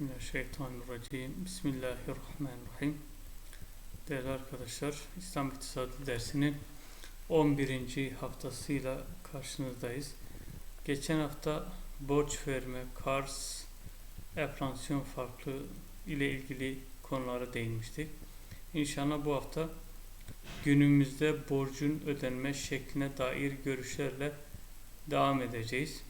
Euzubillahimineşşeytanirracim. Bismillahirrahmanirrahim. Değerli arkadaşlar, İslam İktisadi dersinin 11. haftasıyla karşınızdayız. Geçen hafta borç verme, kars, enflasyon farklı ile ilgili konulara değinmiştik. İnşallah bu hafta günümüzde borcun ödenme şekline dair görüşlerle devam edeceğiz.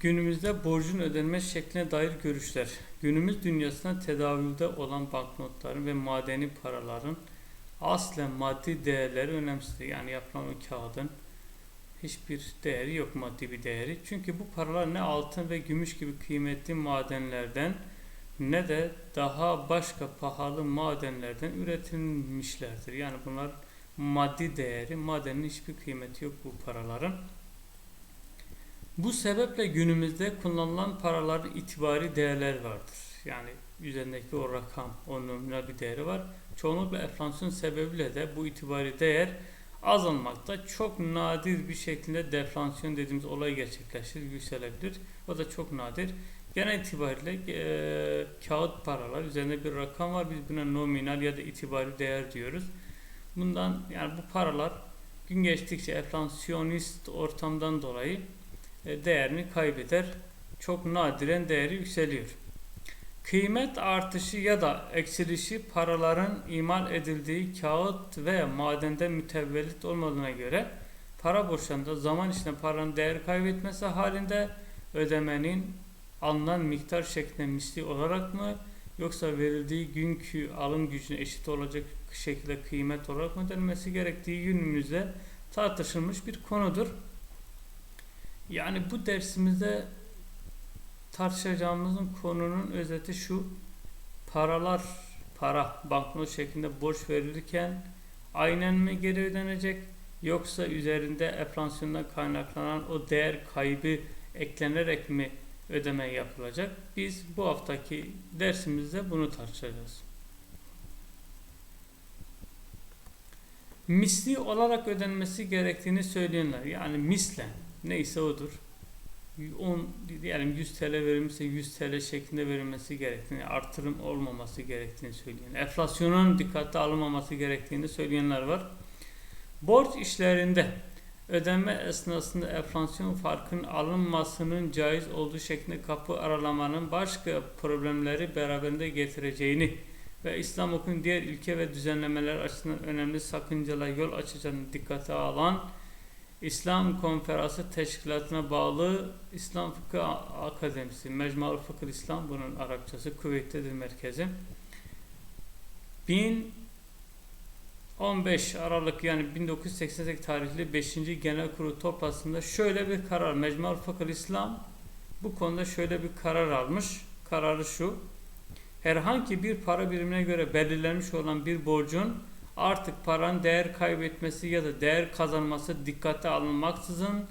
Günümüzde borcun ödenme şekline dair görüşler. Günümüz dünyasında tedavülde olan banknotların ve madeni paraların aslen maddi değerleri önemsizdir. Yani yapılan o kağıdın hiçbir değeri yok maddi bir değeri. Çünkü bu paralar ne altın ve gümüş gibi kıymetli madenlerden ne de daha başka pahalı madenlerden üretilmişlerdir. Yani bunlar maddi değeri, madenin hiçbir kıymeti yok bu paraların. Bu sebeple günümüzde kullanılan paraların itibari değerler vardır. Yani üzerindeki o rakam, o nominal bir değeri var. Çoğunlukla enflasyon sebebiyle de bu itibari değer azalmakta. Çok nadir bir şekilde deflasyon dediğimiz olay gerçekleşir, yükselebilir. O da çok nadir. Genel itibariyle e, kağıt paralar üzerinde bir rakam var. Biz buna nominal ya da itibari değer diyoruz. Bundan yani bu paralar gün geçtikçe enflasyonist ortamdan dolayı değerini kaybeder. Çok nadiren değeri yükseliyor. Kıymet artışı ya da eksilişi paraların imal edildiği kağıt veya madende mütevellit olmadığına göre para borçlarında zaman içinde paranın değer kaybetmesi halinde ödemenin alınan miktar şeklinde misli olarak mı yoksa verildiği günkü alım gücüne eşit olacak şekilde kıymet olarak mı ödenmesi gerektiği günümüzde tartışılmış bir konudur. Yani bu dersimizde tartışacağımızın konunun özeti şu. Paralar, para, banknot şeklinde borç verilirken aynen mi geri ödenecek yoksa üzerinde enflasyondan kaynaklanan o değer kaybı eklenerek mi ödeme yapılacak? Biz bu haftaki dersimizde bunu tartışacağız. Misli olarak ödenmesi gerektiğini söyleyenler yani mislen neyse odur. 10 diyelim 100 TL verilmişse 100 TL şeklinde verilmesi gerektiğini, artırım olmaması gerektiğini söyleyen, enflasyonun dikkate alınmaması gerektiğini söyleyenler var. Borç işlerinde ödeme esnasında enflasyon farkının alınmasının caiz olduğu şeklinde kapı aralamanın başka problemleri beraberinde getireceğini ve İslam hukukun diğer ilke ve düzenlemeler açısından önemli sakıncalar yol açacağını dikkate alan İslam Konferansı Teşkilatı'na bağlı İslam Fıkıh Akademisi, Mecmual Fıkıh İslam bunun Arapçası Kuveyt'tedir merkezi. 1015 Aralık yani 1988 tarihli 5. Genel Kurulu toplantısında şöyle bir karar, Mecmual Fıkıh İslam bu konuda şöyle bir karar almış. Kararı şu, herhangi bir para birimine göre belirlenmiş olan bir borcun artık paranın değer kaybetmesi ya da değer kazanması dikkate alınmaksızın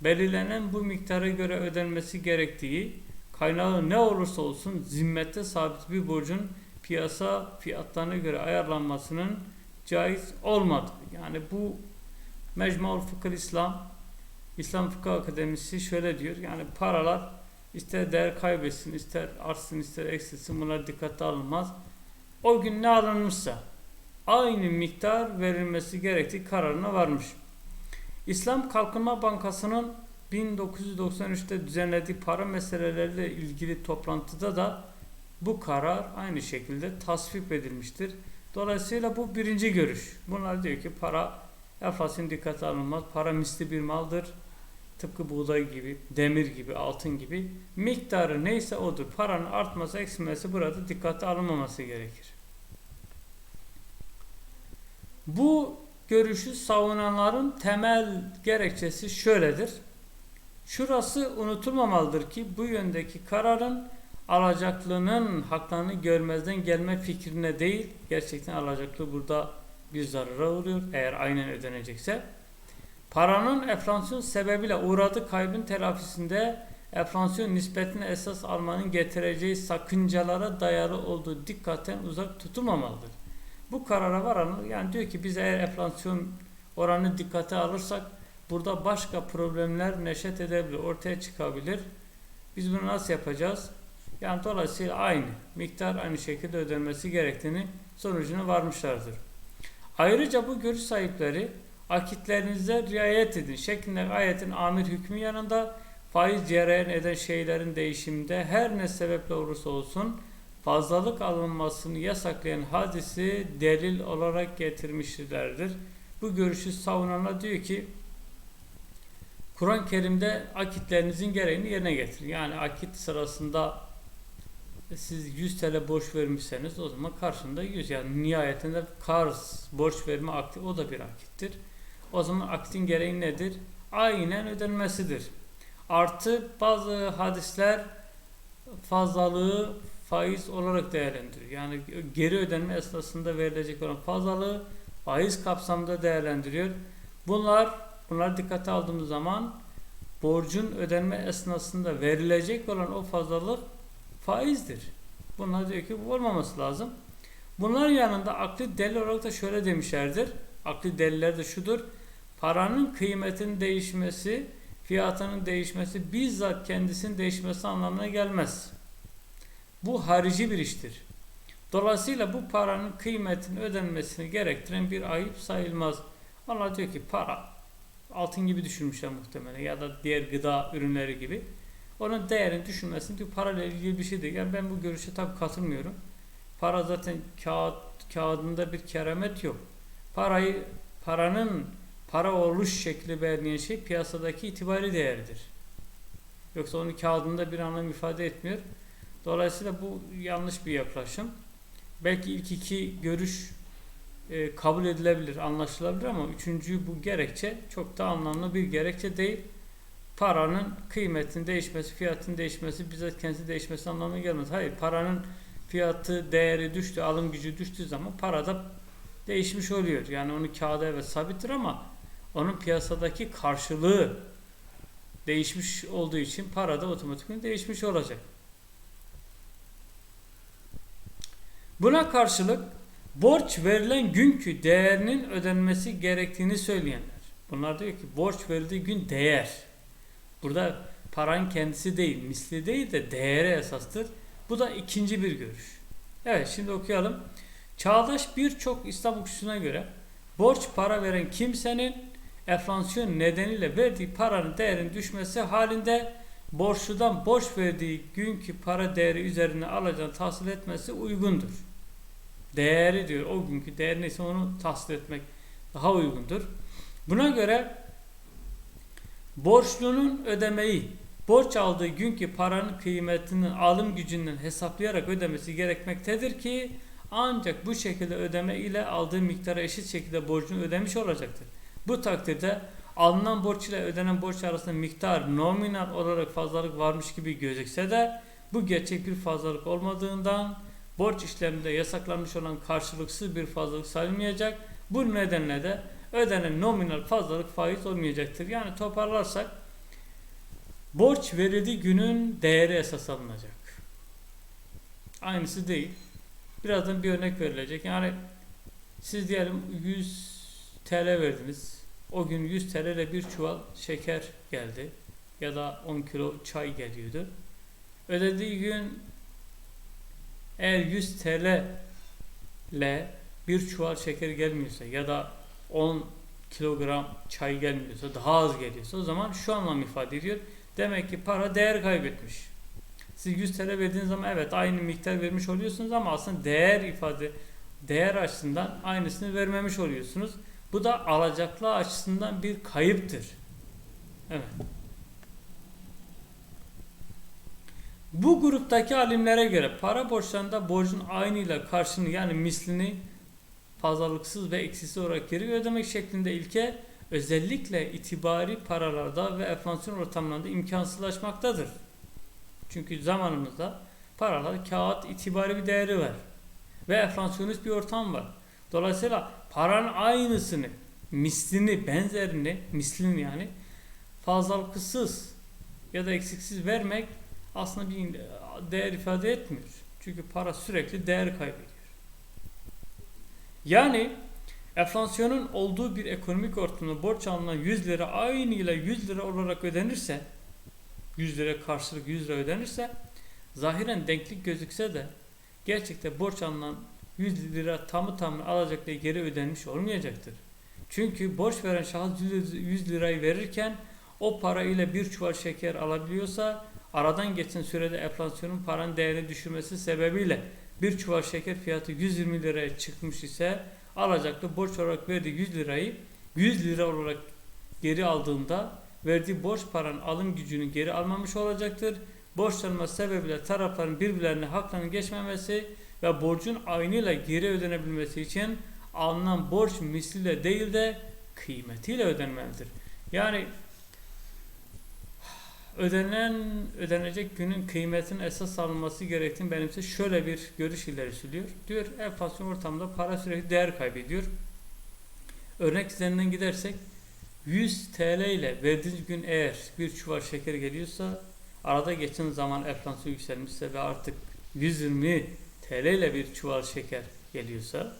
belirlenen bu miktara göre ödenmesi gerektiği kaynağı ne olursa olsun zimmette sabit bir borcun piyasa fiyatlarına göre ayarlanmasının caiz olmadı. Yani bu Mecmual Fıkıh İslam İslam Fıkıh Akademisi şöyle diyor. Yani paralar ister değer kaybetsin, ister artsın, ister eksilsin bunlar dikkate alınmaz. O gün ne alınmışsa aynı miktar verilmesi gerektiği kararına varmış. İslam Kalkınma Bankası'nın 1993'te düzenlediği para meseleleriyle ilgili toplantıda da bu karar aynı şekilde tasvip edilmiştir. Dolayısıyla bu birinci görüş. Bunlar diyor ki para enflasyon dikkate alınmaz. Para misli bir maldır. Tıpkı buğday gibi, demir gibi, altın gibi. Miktarı neyse odur. Paranın artması, eksilmesi burada dikkate alınmaması gerekir. Bu görüşü savunanların temel gerekçesi şöyledir. Şurası unutulmamalıdır ki bu yöndeki kararın alacaklının haklarını görmezden gelme fikrine değil, gerçekten alacaklı burada bir zarara uğruyor eğer aynen ödenecekse. Paranın enflasyon sebebiyle uğradığı kaybın telafisinde enflasyon nispetine esas almanın getireceği sakıncalara dayalı olduğu dikkatten uzak tutulmamalıdır. Bu karara varanlar yani diyor ki biz eğer enflasyon oranını dikkate alırsak burada başka problemler neşet edebilir, ortaya çıkabilir. Biz bunu nasıl yapacağız? Yani dolayısıyla aynı miktar aynı şekilde ödenmesi gerektiğini sonucuna varmışlardır. Ayrıca bu görüş sahipleri akitlerinize riayet edin şeklinde ayetin amir hükmü yanında faiz cereyan eden şeylerin değişiminde her ne sebeple olursa olsun fazlalık alınmasını yasaklayan hadisi delil olarak getirmişlerdir. Bu görüşü savunanlar diyor ki Kur'an-ı Kerim'de akitlerinizin gereğini yerine getirin. Yani akit sırasında siz 100 TL borç vermişseniz o zaman karşında 100 yani nihayetinde karz borç verme akti o da bir akittir. O zaman akitin gereği nedir? Aynen ödenmesidir. Artı bazı hadisler fazlalığı faiz olarak değerlendiriyor. Yani geri ödenme esnasında verilecek olan fazlalığı faiz kapsamında değerlendiriyor. Bunlar bunlar dikkate aldığımız zaman borcun ödenme esnasında verilecek olan o fazlalık faizdir. Bunlar diyor ki bu olmaması lazım. Bunların yanında akli delil olarak da şöyle demişlerdir. Akli deliller de şudur. Paranın kıymetinin değişmesi, fiyatının değişmesi bizzat kendisinin değişmesi anlamına gelmez. Bu harici bir iştir. Dolayısıyla bu paranın kıymetinin ödenmesini gerektiren bir ayıp sayılmaz. Onlar diyor ki para altın gibi düşünmüşler muhtemelen ya da diğer gıda ürünleri gibi. Onun değerini düşünmesini diyor parayla ilgili bir şeydir. Yani ben bu görüşe tabi katılmıyorum. Para zaten kağıt kağıdında bir keramet yok. Parayı paranın para oluş şekli belirleyen şey piyasadaki itibari değeridir. Yoksa onun kağıdında bir anlam ifade etmiyor. Dolayısıyla bu yanlış bir yaklaşım. Belki ilk iki görüş e, kabul edilebilir, anlaşılabilir ama üçüncü bu gerekçe çok da anlamlı bir gerekçe değil. Paranın kıymetinin değişmesi, fiyatın değişmesi, bizzat kendisi değişmesi anlamına gelmez. Hayır, paranın fiyatı, değeri düştü, alım gücü düştüğü zaman para da değişmiş oluyor. Yani onu kağıda evet sabittir ama onun piyasadaki karşılığı değişmiş olduğu için para da otomatikman değişmiş olacak. Buna karşılık borç verilen günkü değerinin ödenmesi gerektiğini söyleyenler. Bunlar diyor ki borç verildiği gün değer. Burada paranın kendisi değil, misli değil de değeri esastır. Bu da ikinci bir görüş. Evet şimdi okuyalım. Çağdaş birçok İslam hukukçusuna göre borç para veren kimsenin enflasyon nedeniyle verdiği paranın değerinin düşmesi halinde borçludan borç verdiği günkü para değeri üzerine alacağını tahsil etmesi uygundur. Değeri diyor o günkü değer neyse onu tahsil etmek daha uygundur. Buna göre borçlunun ödemeyi borç aldığı günkü paranın kıymetinin alım gücünden hesaplayarak ödemesi gerekmektedir ki ancak bu şekilde ödeme ile aldığı miktara eşit şekilde borcunu ödemiş olacaktır. Bu takdirde alınan borç ile ödenen borç arasında miktar nominal olarak fazlalık varmış gibi gözükse de bu gerçek bir fazlalık olmadığından borç işleminde yasaklanmış olan karşılıksız bir fazlalık sayılmayacak. Bu nedenle de ödenen nominal fazlalık faiz olmayacaktır. Yani toparlarsak borç verildiği günün değeri esas alınacak. Aynısı değil. Birazdan bir örnek verilecek. Yani siz diyelim 100 TL verdiniz. O gün 100 TL ile bir çuval şeker geldi. Ya da 10 kilo çay geliyordu. Ödediği gün eğer 100 TL ile bir çuval şeker gelmiyorsa ya da 10 kilogram çay gelmiyorsa daha az geliyorsa o zaman şu anlam ifade ediyor. Demek ki para değer kaybetmiş. Siz 100 TL verdiğiniz zaman evet aynı miktar vermiş oluyorsunuz ama aslında değer ifade değer açısından aynısını vermemiş oluyorsunuz. Bu da alacaklı açısından bir kayıptır. Evet. Bu gruptaki alimlere göre para borçlarında borcun aynıyla karşını yani mislini fazlalıksız ve eksiksiz olarak geri ödemek şeklinde ilke özellikle itibari paralarda ve enflasyon ortamlarında imkansızlaşmaktadır. Çünkü zamanımızda paralar kağıt itibari bir değeri var. Ve enflasyonist bir ortam var. Dolayısıyla paranın aynısını, mislini, benzerini, mislini yani fazlalıksız ya da eksiksiz vermek aslında bir değer ifade etmiyor. Çünkü para sürekli değer kaybediyor. Yani enflasyonun olduğu bir ekonomik ortamda borç alınan 100 lira aynı ile 100 lira olarak ödenirse 100 lira karşılık 100 lira ödenirse zahiren denklik gözükse de gerçekte borç alınan 100 lira tamı tamına alacakla geri ödenmiş olmayacaktır. Çünkü borç veren şahıs 100 lirayı verirken o para ile bir çuval şeker alabiliyorsa aradan geçen sürede enflasyonun paranın değerini düşürmesi sebebiyle bir çuval şeker fiyatı 120 liraya çıkmış ise alacaklı borç olarak verdiği 100 lirayı 100 lira olarak geri aldığında verdiği borç paranın alım gücünü geri almamış olacaktır. Borçlanma sebebiyle tarafların birbirlerine haklarının geçmemesi ve borcun aynıyla geri ödenebilmesi için alınan borç misliyle değil de kıymetiyle ödenmelidir. Yani ödenen ödenecek günün kıymetinin esas alınması gerektiğini benimse şöyle bir görüş ileri sürüyor. Diyor enflasyon ortamında para sürekli değer kaybediyor. Örnek üzerinden gidersek 100 TL ile verdiğiniz gün eğer bir çuval şeker geliyorsa arada geçen zaman enflasyon yükselmişse ve artık 120 TL ile bir çuval şeker geliyorsa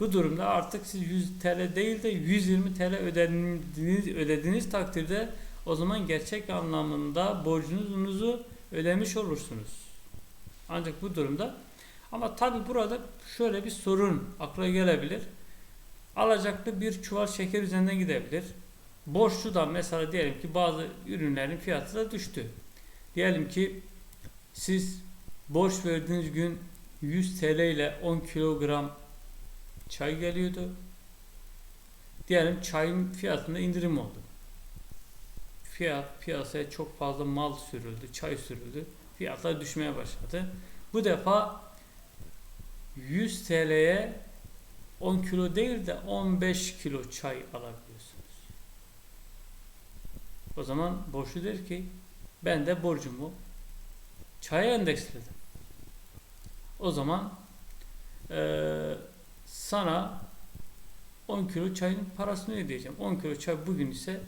bu durumda artık siz 100 TL değil de 120 TL ödediğiniz, ödediğiniz takdirde o zaman gerçek anlamında borcunuzu ödemiş olursunuz. Ancak bu durumda ama tabi burada şöyle bir sorun akla gelebilir. Alacaklı bir çuval şeker üzerinden gidebilir. Borçlu da mesela diyelim ki bazı ürünlerin fiyatı da düştü. Diyelim ki siz borç verdiğiniz gün 100 TL ile 10 kilogram çay geliyordu. Diyelim çayın fiyatında indirim oldu. Fiyat piyasaya çok fazla mal sürüldü, çay sürüldü. Fiyatlar düşmeye başladı. Bu defa 100 TL'ye 10 kilo değil de 15 kilo çay alabiliyorsunuz. O zaman borçlu der ki ben de borcumu çaya endeksledim. O zaman e, sana 10 kilo çayın parasını ödeyeceğim. 10 kilo çay bugün ise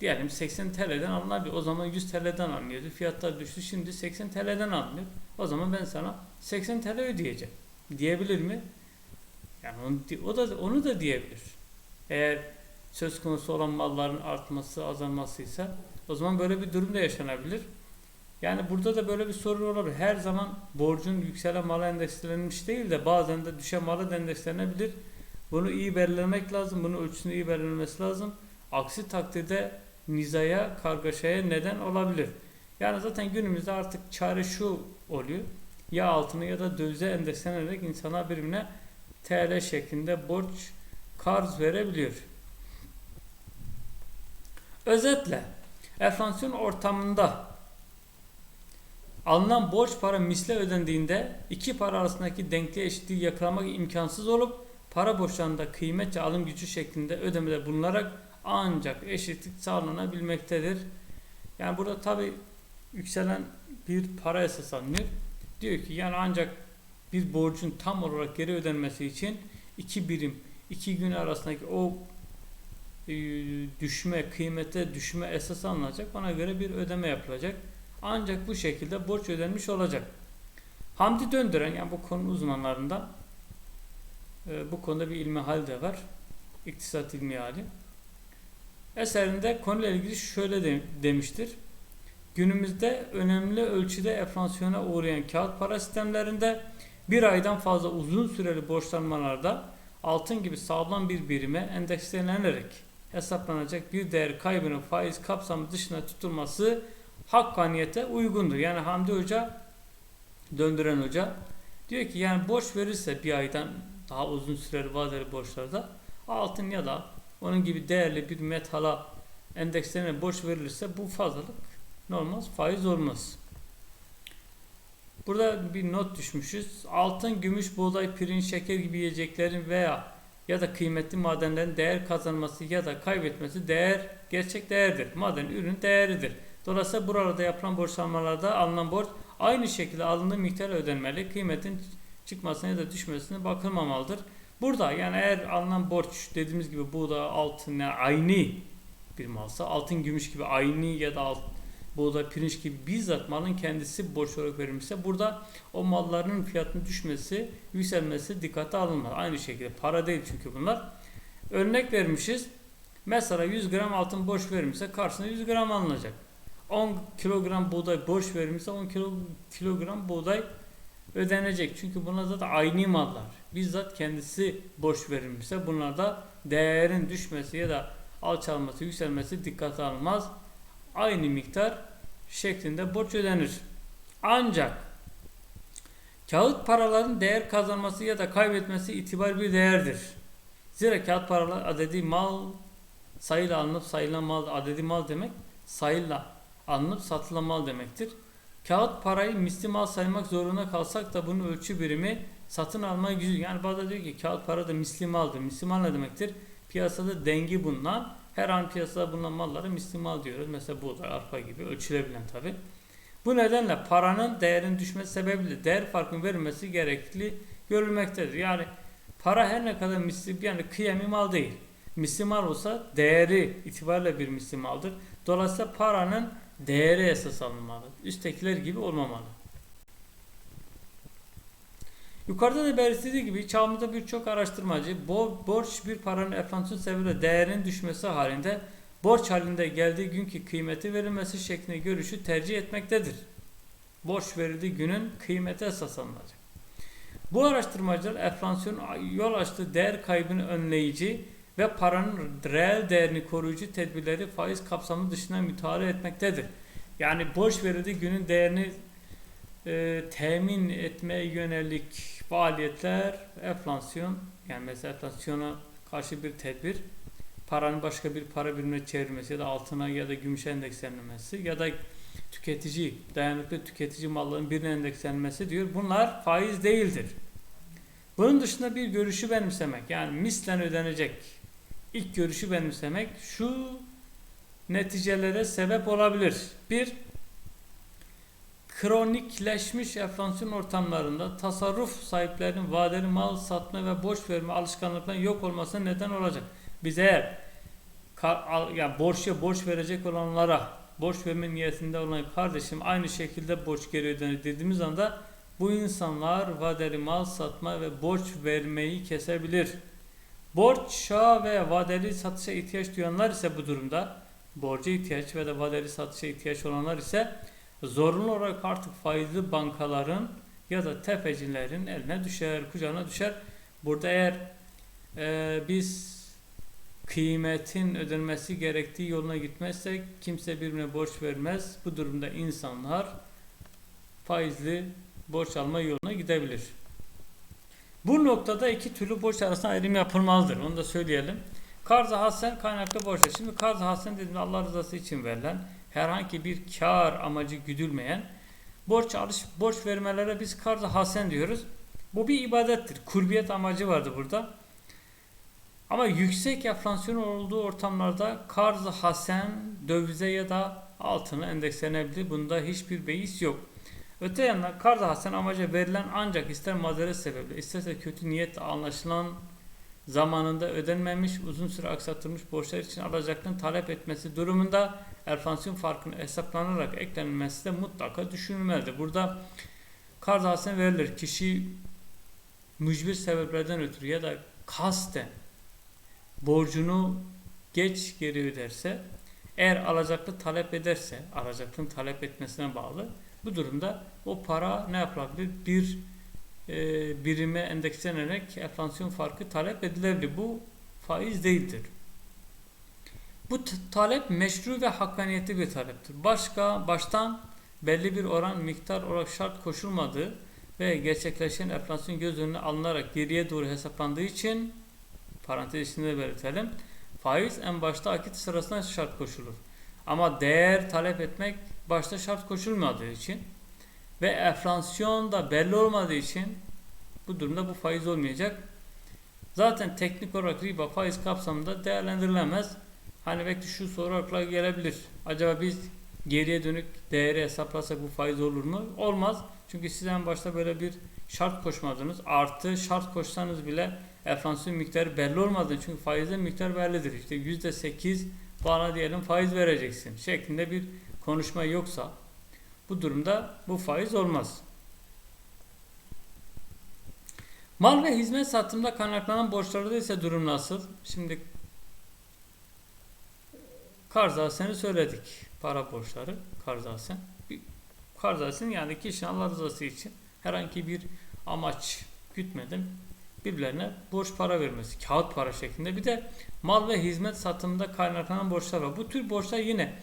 diyelim 80 TL'den alınabilir. O zaman 100 TL'den alınıyordu. Fiyatlar düştü. Şimdi 80 TL'den alınıyor. O zaman ben sana 80 TL ödeyeceğim. Diyebilir mi? Yani onu, o da onu da diyebilir. Eğer söz konusu olan malların artması, azalmasıysa o zaman böyle bir durum da yaşanabilir. Yani burada da böyle bir sorun olabilir. Her zaman borcun yükselen mala endekslenmiş değil de bazen de düşen mala da endekslenebilir. Bunu iyi belirlemek lazım. Bunu ölçüsünü iyi belirlemesi lazım. Aksi takdirde nizaya, kargaşaya neden olabilir. Yani zaten günümüzde artık çare şu oluyor. Ya altını ya da dövize endekslenerek insana birbirine TL şeklinde borç karz verebiliyor. Özetle enflasyon ortamında alınan borç para misle ödendiğinde iki para arasındaki denkliğe eşitliği yakalamak imkansız olup para borçlarında kıymet ve alım gücü şeklinde ödemede bulunarak ancak eşitlik sağlanabilmektedir. Yani burada tabi yükselen bir para esas alınıyor. Diyor ki yani ancak bir borcun tam olarak geri ödenmesi için iki birim, iki gün arasındaki o e, düşme, kıymete düşme esas alınacak. Ona göre bir ödeme yapılacak. Ancak bu şekilde borç ödenmiş olacak. Hamdi Döndüren yani bu konu uzmanlarından e, bu konuda bir ilmi hal de var. İktisat ilmi hali. Eserinde konuyla ilgili şöyle de, demiştir. Günümüzde önemli ölçüde enflasyona uğrayan kağıt para sistemlerinde bir aydan fazla uzun süreli borçlanmalarda altın gibi sağlam bir birime endekslenerek hesaplanacak bir değer kaybının faiz kapsamı dışına tutulması hakkaniyete uygundur. Yani Hamdi Hoca, döndüren hoca diyor ki yani borç verirse bir aydan daha uzun süreli vadeli borçlarda altın ya da onun gibi değerli bir metala endekslerine borç verilirse bu fazlalık ne olmaz? Faiz olmaz. Burada bir not düşmüşüz. Altın, gümüş, buğday, pirinç, şeker gibi yiyeceklerin veya ya da kıymetli madenlerin değer kazanması ya da kaybetmesi değer gerçek değerdir. Maden ürün değeridir. Dolayısıyla burada yapılan borçlanmalarda alınan borç aynı şekilde alındığı miktar ödenmeli. Kıymetin çıkmasına ya da düşmesine bakılmamalıdır. Burada yani eğer alınan borç dediğimiz gibi buğday, altın yani aynı bir malsa altın, gümüş gibi aynı ya da alt, buğday, pirinç gibi bizzat malın kendisi borç olarak verilmişse burada o malların fiyatının düşmesi, yükselmesi dikkate alınmaz. Aynı şekilde para değil çünkü bunlar. Örnek vermişiz. Mesela 100 gram altın borç verilmişse karşısına 100 gram alınacak. 10 kilogram buğday borç verilmişse 10 kilo, kilogram buğday ödenecek. Çünkü bunlar zaten aynı mallar. Bizzat kendisi borç verilmişse bunlarda değerin düşmesi ya da alçalması, yükselmesi dikkate alınmaz. Aynı miktar şeklinde borç ödenir. Ancak kağıt paraların değer kazanması ya da kaybetmesi itibar bir değerdir. Zira kağıt paralar adedi mal sayıyla alınıp sayılan mal adedi mal demek sayıyla alınıp satılan mal demektir. Kağıt parayı misli mal saymak zorunda kalsak da bunun ölçü birimi satın alma gücü. Yani bazı diyor ki kağıt para da misli maldır. Misli mal ne demektir? Piyasada dengi bulunan her an piyasada bulunan mallara misli mal diyoruz. Mesela buğday, arpa gibi ölçülebilen tabi. Bu nedenle paranın değerin düşmesi sebebiyle değer farkının verilmesi gerekli görülmektedir. Yani para her ne kadar misli yani kıyami mal değil. Misli mal olsa değeri itibariyle bir misli maldır. Dolayısıyla paranın değeri esas alınmalı. Üsttekiler gibi olmamalı. Yukarıda da belirtildiği gibi çağımızda birçok araştırmacı bo borç bir paranın enflasyon sebebiyle değerinin düşmesi halinde borç halinde geldiği günkü kıymeti verilmesi şeklinde görüşü tercih etmektedir. Borç verildiği günün kıymeti esas alınacak. Bu araştırmacılar enflasyon yol açtığı değer kaybını önleyici ve paranın reel değerini koruyucu tedbirleri faiz kapsamı dışında müteala etmektedir. Yani borç verildiği günün değerini e, temin etmeye yönelik faaliyetler enflasyon yani mesela enflasyona karşı bir tedbir paranın başka bir para birimine çevrilmesi ya da altına ya da gümüşe endekslenmesi ya da tüketici dayanıklı tüketici malların birine endekslenmesi diyor. Bunlar faiz değildir. Bunun dışında bir görüşü benimsemek yani mislen ödenecek ilk görüşü benimsemek şu neticelere sebep olabilir. Bir, kronikleşmiş enflasyon ortamlarında tasarruf sahiplerinin vadeli mal satma ve borç verme alışkanlıklarının yok olmasına neden olacak. Biz eğer yani borçya borç verecek olanlara borç verme niyetinde olan kardeşim aynı şekilde borç geri ödenir dediğimiz anda bu insanlar vadeli mal satma ve borç vermeyi kesebilir. Borça ve vadeli satışa ihtiyaç duyanlar ise bu durumda borca ihtiyaç ve de vadeli satışa ihtiyaç olanlar ise zorunlu olarak artık faizli bankaların ya da tefecilerin eline düşer, kucağına düşer. Burada eğer e, biz kıymetin ödenmesi gerektiği yoluna gitmezsek kimse birbirine borç vermez. Bu durumda insanlar faizli borç alma yoluna gidebilir. Bu noktada iki türlü borç arasında ayrım yapılmalıdır. Onu da söyleyelim. Karz-ı hasen kaynaklı borçlar. Şimdi karz-ı hasen dediğimde Allah rızası için verilen herhangi bir kar amacı güdülmeyen borç alış borç vermelere biz karz-ı hasen diyoruz. Bu bir ibadettir. Kurbiyet amacı vardı burada. Ama yüksek enflasyon olduğu ortamlarda karz-ı hasen dövize ya da altına endekslenebilir. Bunda hiçbir beis yok. Öte yandan karz hasen amaca verilen ancak ister mazeret sebebiyle isterse kötü niyetle anlaşılan zamanında ödenmemiş uzun süre aksatılmış borçlar için alacaklığın talep etmesi durumunda enflasyon farkını hesaplanarak eklenmesi de mutlaka düşünülmelidir. Burada karz hasen verilir. Kişi mücbir sebeplerden ötürü ya da kasten borcunu geç geri öderse eğer alacaklı talep ederse alacaklının talep etmesine bağlı bu durumda o para ne yapılabilir? Bir e, birime endekslenerek enflasyon farkı talep edilebilir. Bu faiz değildir. Bu talep meşru ve hakkaniyetli bir taleptir. Başka baştan belli bir oran miktar olarak şart koşulmadığı ve gerçekleşen enflasyon göz önüne alınarak geriye doğru hesaplandığı için parantez içinde belirtelim. Faiz en başta akit sırasında şart koşulur. Ama değer talep etmek başta şart koşulmadığı için ve enflasyon da belli olmadığı için bu durumda bu faiz olmayacak. Zaten teknik olarak riba faiz kapsamında değerlendirilemez. Hani belki şu soru akla gelebilir. Acaba biz geriye dönük değeri hesaplasak bu faiz olur mu? Olmaz. Çünkü siz en başta böyle bir şart koşmadınız. Artı şart koşsanız bile enflasyon miktarı belli olmadı. Çünkü faizin miktar bellidir. İşte %8 bana diyelim faiz vereceksin şeklinde bir konuşma yoksa bu durumda bu faiz olmaz. Mal ve hizmet satımda kaynaklanan borçlarda ise durum nasıl? Şimdi Karzaseni söyledik. Para borçları karzasen. Karzasen yani kişinin Allah rızası için herhangi bir amaç gütmeden birbirlerine borç para vermesi. Kağıt para şeklinde. Bir de mal ve hizmet satımında kaynaklanan borçlar var. Bu tür borçlar yine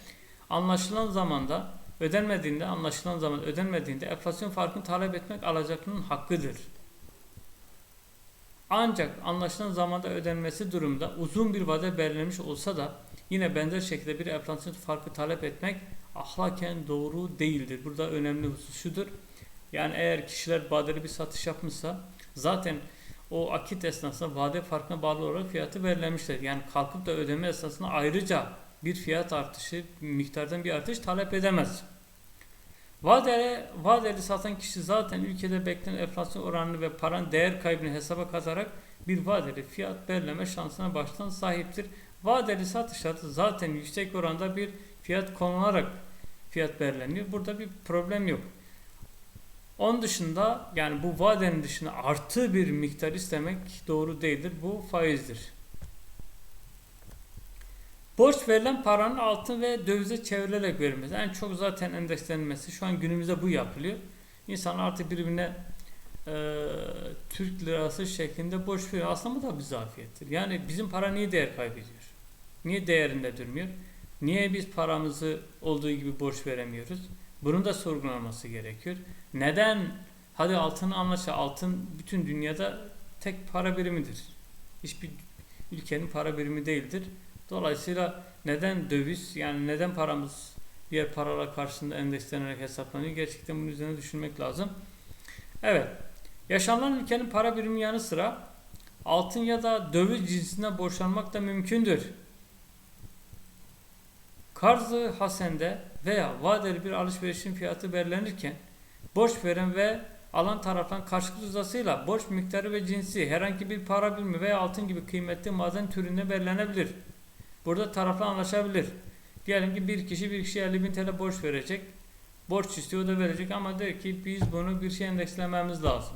anlaşılan zamanda ödenmediğinde, anlaşılan zaman ödenmediğinde enflasyon farkını talep etmek alacaklının hakkıdır. Ancak anlaşılan zamanda ödenmesi durumda uzun bir vade belirlenmiş olsa da yine benzer şekilde bir enflasyon farkı talep etmek ahlaken doğru değildir. Burada önemli husus şudur. Yani eğer kişiler vadeli bir satış yapmışsa zaten o akit esnasında vade farkına bağlı olarak fiyatı belirlemişler. Yani kalkıp da ödeme esnasında ayrıca bir fiyat artışı, miktardan bir artış talep edemez. Vadeli, vadeli satan kişi zaten ülkede beklenen enflasyon oranını ve paranın değer kaybını hesaba katarak bir vadeli fiyat belirleme şansına baştan sahiptir. Vadeli satışlar zaten yüksek oranda bir fiyat konularak fiyat belirleniyor. Burada bir problem yok. Onun dışında yani bu vadenin dışında artı bir miktar istemek doğru değildir. Bu faizdir. Borç verilen paranın altın ve dövize çevrilerek verilmesi. En çok zaten endekslenmesi. Şu an günümüzde bu yapılıyor. İnsan artık birbirine e, Türk lirası şeklinde borç veriyor. Aslında bu da bir zafiyettir. Yani bizim para niye değer kaybediyor? Niye değerinde durmuyor? Niye biz paramızı olduğu gibi borç veremiyoruz? Bunun da sorgulanması gerekiyor. Neden? Hadi altını anlaşa. Altın bütün dünyada tek para birimidir. Hiçbir ülkenin para birimi değildir. Dolayısıyla neden döviz yani neden paramız diğer paralar karşısında endekslenerek hesaplanıyor? Gerçekten bunun üzerine düşünmek lazım. Evet. Yaşanılan ülkenin para birimi yanı sıra altın ya da döviz cinsinden borçlanmak da mümkündür. Karzı hasende veya vadeli bir alışverişin fiyatı belirlenirken borç veren ve alan taraftan karşılık rızasıyla borç miktarı ve cinsi herhangi bir para birimi veya altın gibi kıymetli maden türünde belirlenebilir. Burada taraflar anlaşabilir. Diyelim ki bir kişi bir kişiye 50 bin TL borç verecek. Borç istiyor da verecek ama der ki biz bunu bir şey endekslememiz lazım.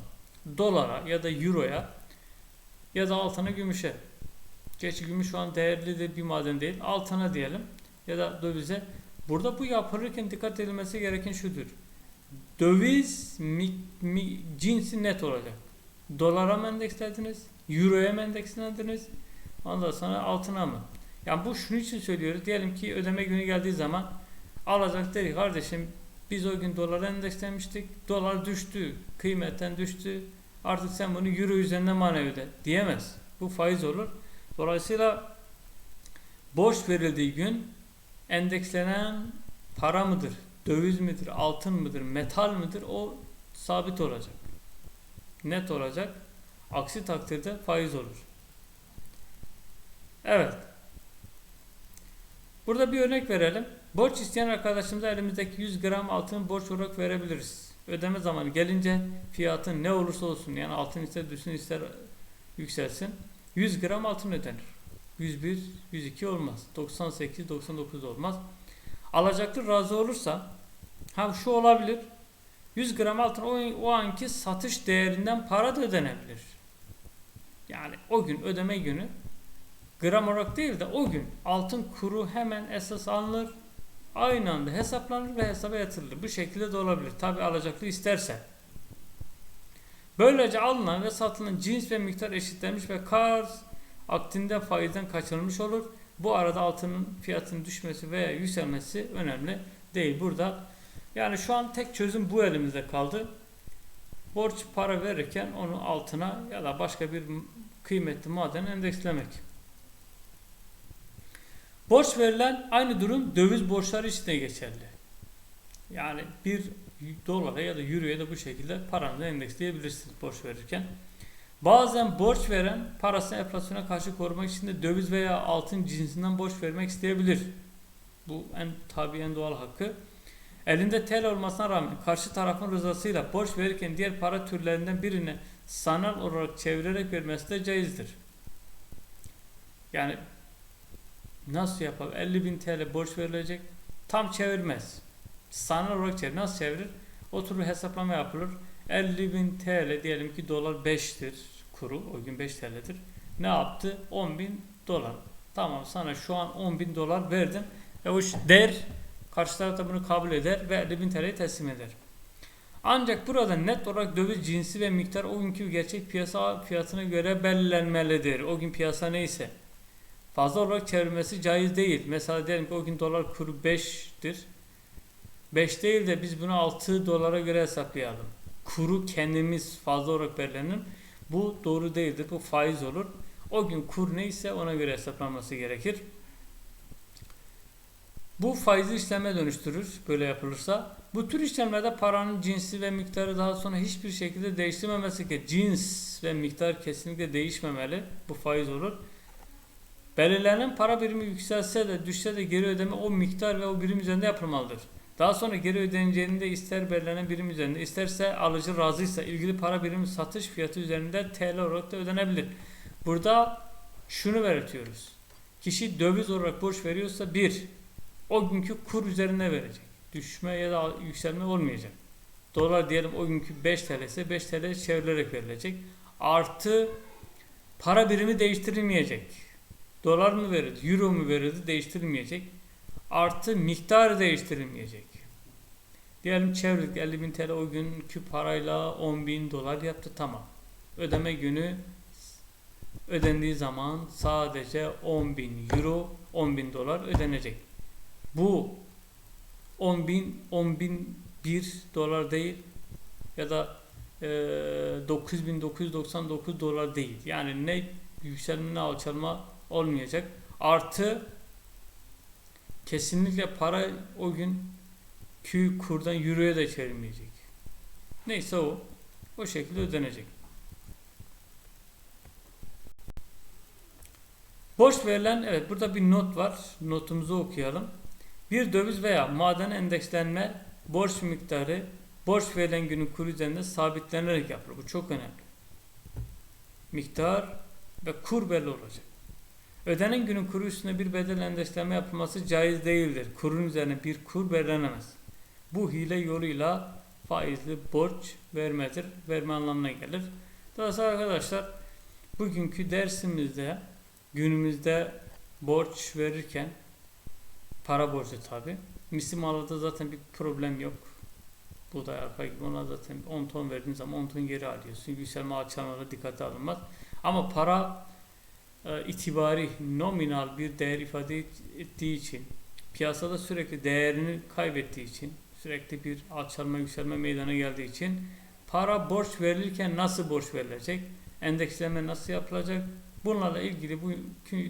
Dolara ya da euroya ya da altına gümüşe. Gerçi gümüş şu an değerli de bir maden değil. Altına diyelim ya da dövize. Burada bu yapılırken dikkat edilmesi gereken şudur. Döviz mi, mi, cinsi net olacak. Dolara mı endekslediniz? Euroya mı endekslediniz? Ondan sonra altına mı? Yani bu şunun için söylüyoruz. Diyelim ki ödeme günü geldiği zaman alacak dedi kardeşim biz o gün dolara endekslemiştik. Dolar düştü. Kıymetten düştü. Artık sen bunu euro üzerinden bana öde diyemez. Bu faiz olur. Dolayısıyla borç verildiği gün endekslenen para mıdır? Döviz midir? Altın mıdır? Metal mıdır? O sabit olacak. Net olacak. Aksi takdirde faiz olur. Evet. Burada bir örnek verelim. Borç isteyen arkadaşımıza elimizdeki 100 gram altın borç olarak verebiliriz. Ödeme zamanı gelince fiyatın ne olursa olsun yani altın ister düşsün ister yükselsin 100 gram altın ödenir. 101, 102 olmaz. 98, 99 olmaz. Alacaklı razı olursa ha şu olabilir. 100 gram altın o, o anki satış değerinden para da ödenebilir. Yani o gün ödeme günü gram olarak değil de o gün altın kuru hemen esas alınır. Aynı anda hesaplanır ve hesaba yatırılır. Bu şekilde de olabilir. Tabi alacaklı isterse. Böylece alınan ve satılan cins ve miktar eşitlenmiş ve karz akdinde faizden kaçınılmış olur. Bu arada altının fiyatının düşmesi veya yükselmesi önemli değil. Burada yani şu an tek çözüm bu elimizde kaldı. Borç para verirken onu altına ya da başka bir kıymetli maden endekslemek. Borç verilen aynı durum döviz borçları için de geçerli. Yani bir dolara ya da euroya da bu şekilde paranızı endeksleyebilirsiniz borç verirken. Bazen borç veren parasını enflasyona karşı korumak için de döviz veya altın cinsinden borç vermek isteyebilir. Bu en tabi en doğal hakkı. Elinde tel olmasına rağmen karşı tarafın rızasıyla borç verirken diğer para türlerinden birine sanal olarak çevirerek vermesi de caizdir. Yani nasıl yapar? 50 bin TL borç verilecek. Tam çevirmez. Sanal olarak çevir. Nasıl çevirir? Oturur hesaplama yapılır. 50 bin TL diyelim ki dolar 5'tir kuru. O gün 5 TL'dir. Ne yaptı? 10 bin dolar. Tamam sana şu an 10 bin dolar verdim Ve o der karşı taraf bunu kabul eder ve 50 bin TL'yi teslim eder. Ancak burada net olarak döviz cinsi ve miktar o günkü gerçek piyasa fiyatına göre belirlenmelidir. O gün piyasa neyse. Fazla olarak çevrilmesi caiz değil. Mesela diyelim ki o gün dolar kuru 5'tir. 5 değil de biz bunu 6 dolara göre hesaplayalım. Kuru kendimiz fazla olarak belirlenir. Bu doğru değildir. Bu faiz olur. O gün kur neyse ona göre hesaplanması gerekir. Bu faizli işleme dönüştürür böyle yapılırsa. Bu tür işlemlerde paranın cinsi ve miktarı daha sonra hiçbir şekilde değiştirmemesi gerekir. Cins ve miktar kesinlikle değişmemeli. Bu faiz olur. Belirlenen para birimi yükselse de düşse de geri ödeme o miktar ve o birim üzerinde yapılmalıdır. Daha sonra geri ödeneceğinde ister belirlenen birim üzerinde isterse alıcı razıysa ilgili para birimi satış fiyatı üzerinde TL olarak da ödenebilir. Burada şunu belirtiyoruz. Kişi döviz olarak borç veriyorsa bir, o günkü kur üzerine verecek. Düşme ya da yükselme olmayacak. Dolar diyelim o günkü 5 TL ise 5 TL çevrilerek verilecek. Artı para birimi değiştirilmeyecek. Dolar mı verildi, euro mu verildi değiştirilmeyecek. Artı miktarı değiştirilmeyecek. Diyelim çevirdik 50 bin TL o günkü parayla 10 bin dolar yaptı tamam. Ödeme günü ödendiği zaman sadece 10 bin euro 10 bin dolar ödenecek. Bu 10 bin 10 bin 1 dolar değil ya da e, 9999 dolar değil. Yani ne yükselme ne alçalma olmayacak. Artı kesinlikle para o gün Q kurdan euroya da çevrilmeyecek. Neyse o. O şekilde ödenecek. Borç verilen, evet burada bir not var. Notumuzu okuyalım. Bir döviz veya maden endekslenme borç miktarı borç verilen günün kuru üzerinde sabitlenerek yapılır. Bu çok önemli. Miktar ve kur belli olacak. Ödenen günün kuru üstüne bir bedel endekslenme yapılması caiz değildir. Kurun üzerine bir kur belirlenemez. Bu hile yoluyla faizli borç vermedir. Verme anlamına gelir. Dolayısıyla arkadaşlar bugünkü dersimizde günümüzde borç verirken para borcu tabi. Misli malada zaten bir problem yok. Buğday arpa gibi ona zaten 10 ton verdiğin zaman 10 ton geri alıyorsun. Yükselme alçalmalara dikkate alınmaz. Ama para itibari nominal bir değer ifade ettiği için piyasada sürekli değerini kaybettiği için sürekli bir alçalma yükselme meydana geldiği için para borç verilirken nasıl borç verilecek? Endeksleme nasıl yapılacak? Bunlarla ilgili bu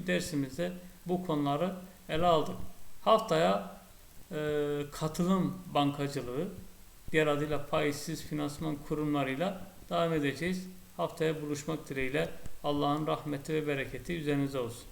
dersimizde bu konuları ele aldık. Haftaya e, katılım bankacılığı diğer adıyla faizsiz finansman kurumlarıyla devam edeceğiz. Haftaya buluşmak dileğiyle Allah'ın rahmeti ve bereketi üzerinize olsun.